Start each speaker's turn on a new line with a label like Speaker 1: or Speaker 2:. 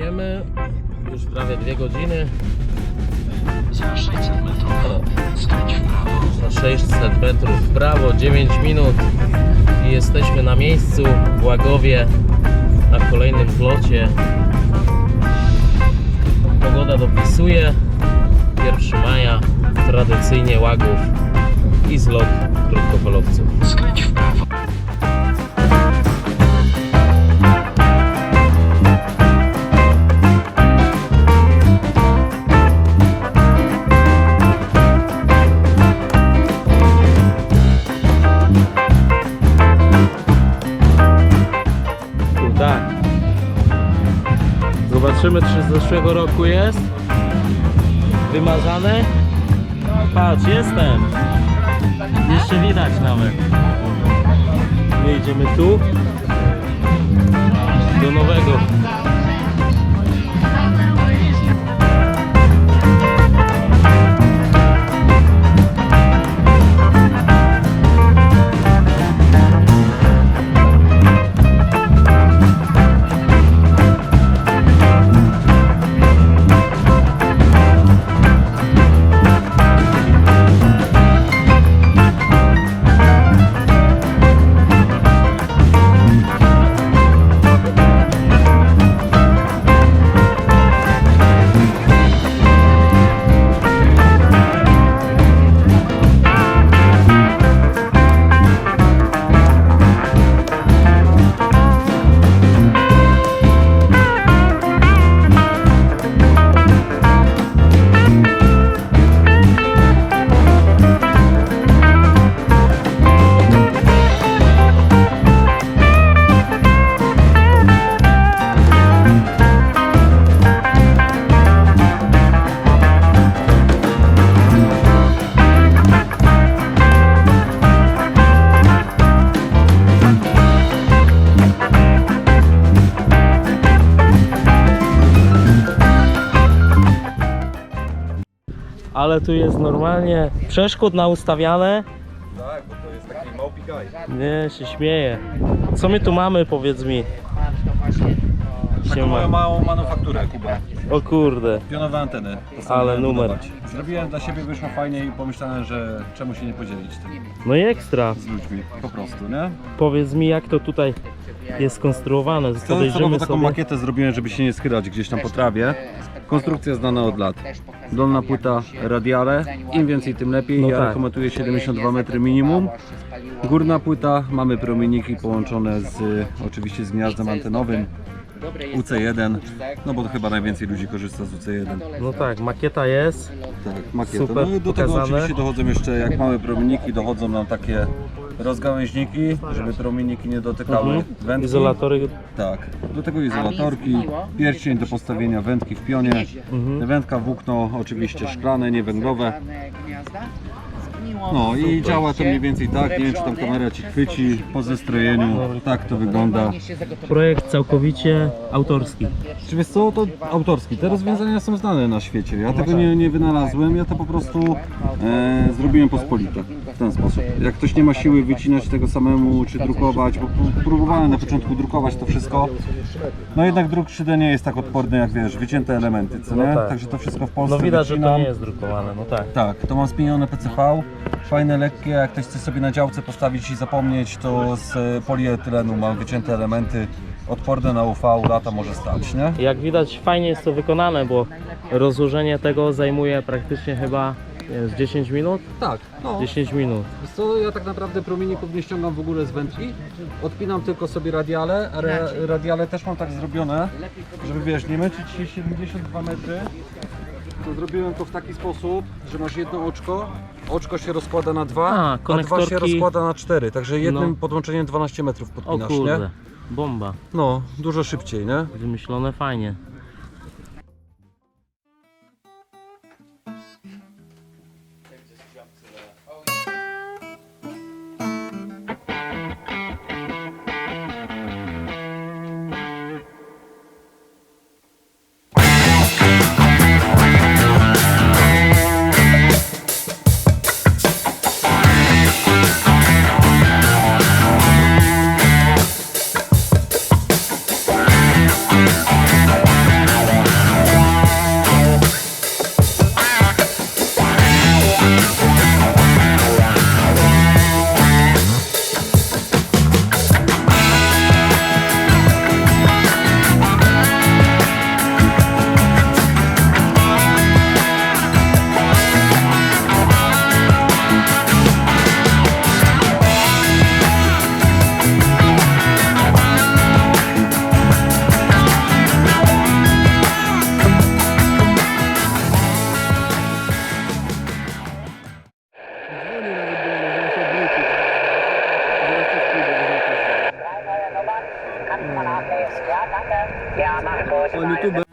Speaker 1: Jedziemy już prawie dwie godziny.
Speaker 2: Za 600 metrów skręć w prawo.
Speaker 1: Za 600 metrów w prawo, 9 minut i jesteśmy na miejscu w Łagowie na kolejnym zlocie. Pogoda dopisuje. 1 maja, tradycyjnie Łagów i zlot krótkofalowców. Zobaczymy, czy z zeszłego roku jest. Wymazane. Patrz, jestem. Jeszcze widać nawet. My idziemy tu. Do nowego. Ale tu jest normalnie przeszkód naustawiane.
Speaker 3: Tak, bo to jest taki małpi guy.
Speaker 1: Nie, się śmieję. Co my tu mamy, powiedz mi?
Speaker 3: Taką moją małą manufakturę, Kuba.
Speaker 1: O kurde.
Speaker 3: Pionowe anteny.
Speaker 1: Ale numer.
Speaker 3: Zrobiłem dla siebie, wyszło fajnie i pomyślałem, że czemu się nie podzielić tym
Speaker 1: No i ekstra.
Speaker 3: z ludźmi, po prostu, nie?
Speaker 1: Powiedz mi, jak to tutaj jest skonstruowane.
Speaker 3: Celowo
Speaker 1: Podejrzymy
Speaker 3: taką
Speaker 1: sobie.
Speaker 3: makietę zrobiłem, żeby się nie skrywać gdzieś tam po trawie. Konstrukcja znana od lat. Dolna płyta, radiale, im więcej tym lepiej.
Speaker 1: No
Speaker 3: ja
Speaker 1: tak.
Speaker 3: rekomenduję 72 metry minimum. Górna płyta, mamy promienniki połączone z oczywiście z gniazdem antenowym UC1, no bo to chyba najwięcej ludzi korzysta z UC1.
Speaker 1: No tak, makieta jest.
Speaker 3: Tak, makieta.
Speaker 1: Super
Speaker 3: no i do tego
Speaker 1: pokazane.
Speaker 3: oczywiście dochodzą jeszcze, jak mamy promienniki, dochodzą nam takie rozgałęźniki, żeby promienniki nie dotykały
Speaker 1: Mhm.
Speaker 3: wędki.
Speaker 1: Izolatory.
Speaker 3: Tak, do tego izolatorki, pierścień do postawienia wędki w pionie,
Speaker 1: Mhm.
Speaker 3: wędka włókno oczywiście szklane, nie węglowe. No i działa to mniej więcej tak, nie wiem czy tam kamera Ci chwyci po zestrojeniu, tak to wygląda.
Speaker 1: Projekt całkowicie autorski.
Speaker 3: Czy wiesz co, to autorski, te rozwiązania są znane na świecie, ja tego nie, nie wynalazłem, ja to po prostu e, zrobiłem pospolite w ten sposób. Jak ktoś nie ma siły wycinać tego samemu, czy drukować, bo pró- próbowałem na początku drukować to wszystko, no jednak druk 3D nie jest tak odporny jak wiesz, wycięte elementy, co nie?
Speaker 1: No tak.
Speaker 3: Także to wszystko w Polsce
Speaker 1: No widać, że to
Speaker 3: wycinam.
Speaker 1: nie jest drukowane, no tak.
Speaker 3: Tak, to mam spienione PCV, fajne, lekkie, jak ktoś chce sobie na działce postawić i zapomnieć, to z e, polietylenu mam wycięte elementy, odporne na UV, lata może stać, nie?
Speaker 1: Jak widać, fajnie jest to wykonane, bo rozłożenie tego zajmuje praktycznie chyba nie wiem, z 10 minut.
Speaker 3: Tak, no.
Speaker 1: 10 minut.
Speaker 3: Wiesz Co, ja tak naprawdę promienników nie ściągam w ogóle z wędki, odpinam tylko sobie radiale, a re, radiale też mam tak zrobione, żeby wiesz, nie męczyć się 72 metry, to zrobiłem to w taki sposób, że masz jedno oczko, oczko się rozkłada na dwa,
Speaker 1: A,
Speaker 3: a, dwa
Speaker 1: konektorki-
Speaker 3: się rozkłada na cztery, także jednym
Speaker 1: No.
Speaker 3: podłączeniem 12 metrów
Speaker 1: O
Speaker 3: podpinasz,
Speaker 1: kurde,
Speaker 3: nie?
Speaker 1: bomba.
Speaker 3: No, dużo szybciej, nie?
Speaker 1: Wymyślone fajnie.
Speaker 3: Von YouTube.